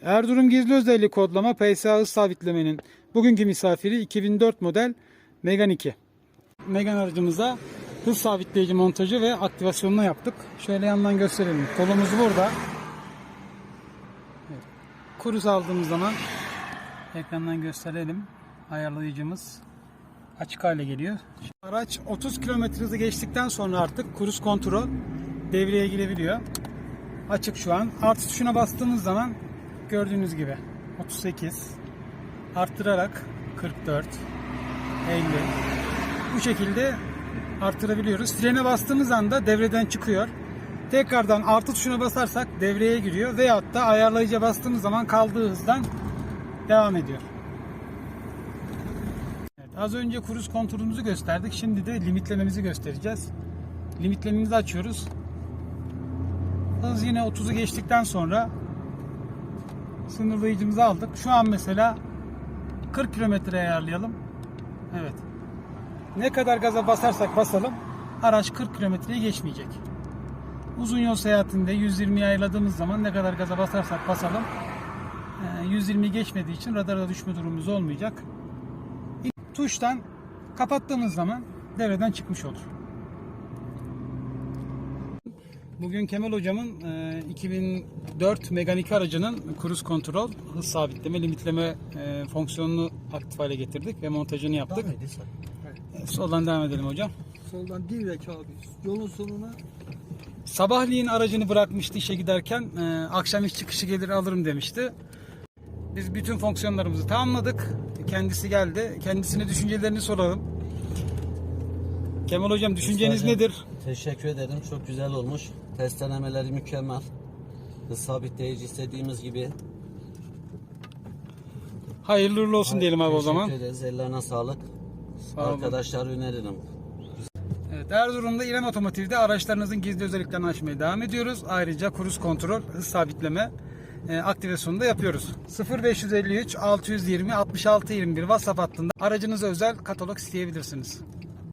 Erzurum gizli özelliği kodlama PSA hız sabitlemenin bugünkü misafiri 2004 model Megane 2. Megane aracımıza hız sabitleyici montajı ve aktivasyonunu yaptık. Şöyle yandan gösterelim. Kolumuz burada. Evet. Kuruz aldığımız zaman ekrandan gösterelim. Ayarlayıcımız açık hale geliyor. Araç 30 km hızı geçtikten sonra artık kruz kontrol devreye girebiliyor. Açık şu an. Artı tuşuna bastığımız zaman gördüğünüz gibi 38 arttırarak 44 50 bu şekilde arttırabiliyoruz. Frene bastığımız anda devreden çıkıyor. Tekrardan artı tuşuna basarsak devreye giriyor veyahut da ayarlayıcıya bastığımız zaman kaldığı hızdan devam ediyor. Evet, az önce kruz kontrolümüzü gösterdik. Şimdi de limitlememizi göstereceğiz. Limitlememizi açıyoruz. Hız yine 30'u geçtikten sonra sınırlayıcımızı aldık. Şu an mesela 40 kilometre ayarlayalım. Evet. Ne kadar gaza basarsak basalım araç 40 kilometreyi geçmeyecek. Uzun yol seyahatinde 120'yi ayarladığımız zaman ne kadar gaza basarsak basalım 120'yi geçmediği için radara düşme durumumuz olmayacak. Tuştan kapattığımız zaman devreden çıkmış olur. Bugün Kemal hocamın e, 2004 Megane 2 aracının cruise kontrol, hız sabitleme, limitleme e, fonksiyonunu aktif hale getirdik ve montajını yaptık. Devam edin sen. E, Soldan devam edelim hocam. Soldan direkt abi. Yolun sonuna Sabahleyin aracını bırakmıştı işe giderken. e, akşam iş çıkışı gelir alırım demişti. Biz bütün fonksiyonlarımızı tamamladık. Kendisi geldi. Kendisine düşüncelerini soralım. Kemal hocam düşünceniz Hocam, nedir? Teşekkür ederim. Çok güzel olmuş. Test denemeleri mükemmel. Hız sabitleyici istediğimiz gibi. Hayırlı uğurlu olsun diyelim abi o zaman. Teşekkür ederiz. Ellerine sağlık. Sağ olun. Arkadaşlar öneririm. Evet, Erzurum'da İrem Otomotiv'de araçlarınızın gizli özelliklerini açmaya devam ediyoruz. Ayrıca kruz kontrol, hız sabitleme e, aktivasyonu da yapıyoruz. 0553 620 66 21 WhatsApp hattında aracınıza özel katalog isteyebilirsiniz.